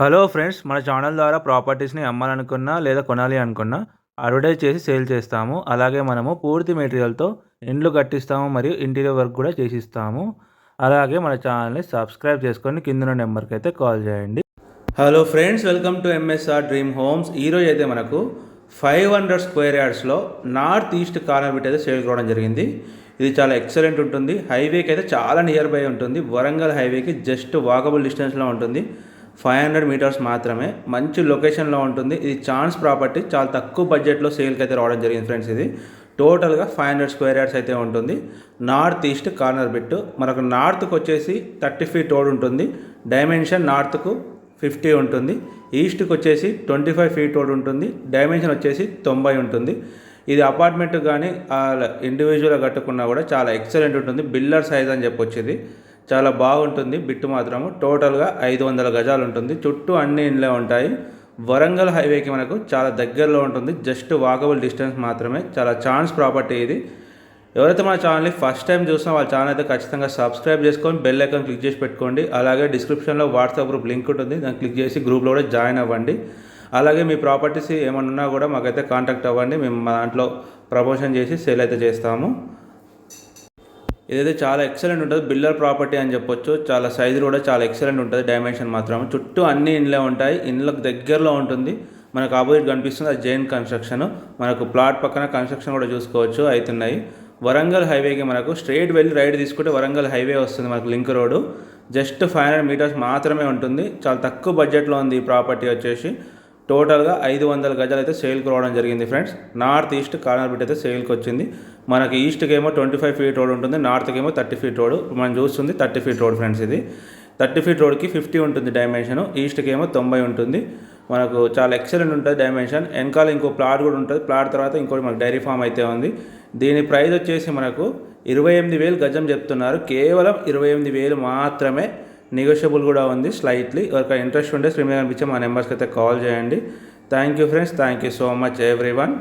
Hello friends మన channel ద్వారా ప్రాపర్టీస్ని అమ్మాలనుకున్నా లేదా కొనాలి అనుకున్నా అడ్వర్టైజ్ చేసి సేల్ చేస్తాము. అలాగే మనము పూర్తి మెటీరియల్తో ఇండ్లు కట్టిస్తాము మరియు ఇంటీరియర్ వర్క్ కూడా చేసిస్తాము. అలాగే మన ఛానల్ని సబ్స్క్రైబ్ చేసుకొని కింద నెంబర్కి అయితే కాల్ చేయండి. Hello friends welcome to MSR dream homes ఈరోజు అయితే మనకు ఫైవ్ హండ్రెడ్ స్క్వేర్ యార్డ్స్లో నార్త్ ఈస్ట్ కార్నర్ బిట్ అయితే సేల్ కావడం జరిగింది. ఇది చాలా ఎక్సలెంట్ ఉంటుంది. హైవేకి అయితే చాలా నియర్ బై ఉంటుంది. వరంగల్ హైవేకి జస్ట్ వాకబుల్ డిస్టెన్స్లో ఉంటుంది. ఫైవ్ హండ్రెడ్ మీటర్స్ మాత్రమే. మంచి లొకేషన్లో ఉంటుంది. ఇది ఛాన్స్ ప్రాపర్టీ. చాలా తక్కువ బడ్జెట్లో సేల్కి అయితే రావడం జరిగింది ఫ్రెండ్స్ ఇది. టోటల్గా ఫైవ్ హండ్రెడ్ స్క్వేర్ యార్డ్స్ అయితే ఉంటుంది. నార్త్ ఈస్ట్ కార్నర్ బిట్ మనకు నార్త్కి వచ్చేసి థర్టీ ఫీట్ రోడ్ ఉంటుంది. డైమెన్షన్ నార్త్కు ఫిఫ్టీ ఉంటుంది. ఈస్ట్కి వచ్చేసి ట్వంటీ ఫైవ్ ఫీట్ రోడ్ ఉంటుంది. డైమెన్షన్ వచ్చేసి తొంభై ఉంటుంది. ఇది అపార్ట్మెంట్ కానీ ఇండివిజువల్గా కట్టుకున్నా కూడా చాలా ఎక్సలెంట్ ఉంటుంది. బిల్లర్ సైజ్ అని చెప్పొచ్చు ఇది. చాలా బాగుంటుంది బిట్టు మాత్రము. టోటల్గా ఐదు వందల గజాలు ఉంటుంది. చుట్టూ అన్ని ఇండ్లే ఉంటాయి. వరంగల్ హైవేకి మనకు చాలా దగ్గరలో ఉంటుంది. జస్ట్ వాకబుల్ డిస్టెన్స్ మాత్రమే. చాలా ఛాన్స్ ప్రాపర్టీ ఇది. ఎవరైతే మన ఛానల్ని ఫస్ట్ టైం చూసినా వాళ్ళ ఛానల్ అయితే ఖచ్చితంగా సబ్స్క్రైబ్ చేసుకొని బెల్ ఐకాన్ క్లిక్ చేసి పెట్టుకోండి. అలాగే డిస్క్రిప్షన్లో వాట్సాప్ గ్రూప్ లింక్ ఉంటుంది. దాన్ని క్లిక్ చేసి గ్రూప్లో కూడా జాయిన్ అవ్వండి. అలాగే మీ ప్రాపర్టీస్ ఏమన్నా ఉన్నా కూడా మాకైతే కాంటాక్ట్ అవ్వండి. మేము మా దాంట్లో ప్రమోషన్ చేసి సేల్ అయితే చేస్తాము. ఇదైతే చాలా ఎక్సలెంట్ ఉంటుంది బిల్లర్ ప్రాపర్టీ అని చెప్పొచ్చు చాలా సైజు కూడా చాలా ఎక్సలెంట్ ఉంటుంది డైమెన్షన్ మాత్రం చుట్టూ అన్ని ఇండ్లే ఉంటాయి ఇండ్లకు దగ్గరలో ఉంటుంది. మనకు ఆపోజిట్ కనిపిస్తుంది అది జైన్ కన్స్ట్రక్షన్ మనకు ప్లాట్ పక్కన కన్స్ట్రక్షన్ కూడా చూసుకోవచ్చు అవుతున్నాయి వరంగల్ హైవేకి మనకు స్ట్రైట్ వెళ్ళి రైడ్ తీసుకుంటే వరంగల్ హైవే వస్తుంది మనకు link road just five hundred metres మాత్రమే ఉంటుంది. చాలా తక్కువ బడ్జెట్లో ఉంది ఈ ప్రాపర్టీ వచ్చేసి. టోటల్గా ఐదు వందల గజాలు అయితే సేల్కి రావడం జరిగింది friends. North east corner bit అయితే సేల్కి వచ్చింది. మనకి ఈస్ట్కి ఏమో ట్వంటీ ఫైవ్ ఫీట్ రోడ్ ఉంటుంది. నార్త్కి ఏమో థర్టీ ఫీట్ రోడ్. మనం చూస్తుంది థర్టీ ఫీట్ రోడ్ ఫ్రెండ్స్ ఇది. థర్టీ ఫీట్ రోడ్కి ఫిఫ్టీ ఉంటుంది డైమెన్షన్. ఈస్ట్కి ఏమో తొంభై ఉంటుంది. మనకు చాలా ఎక్సలెంట్ ఉంటుంది డైమెన్షన్. వెనకాల ఇంకో ప్లాట్ కూడా ఉంటుంది. ప్లాట్ తర్వాత ఇంకోటి మనకు డైరీ ఫామ్ అయితే ఉంది. దీని ప్రైస్ వచ్చేసి మనకు ఇరవై ఎనిమిది వేలు గజం చెప్తున్నారు. కేవలం ఇరవై ఎనిమిది వేలు మాత్రమే నెగోషియబుల్ కూడా ఉంది స్లైట్లీ ఒక ఇంట్రెస్ట్ ఉంటే స్క్రీన్ మీద కనిపించే మా నెంబర్స్కి అయితే కాల్ చేయండి. Thank you friends thank you so much everyone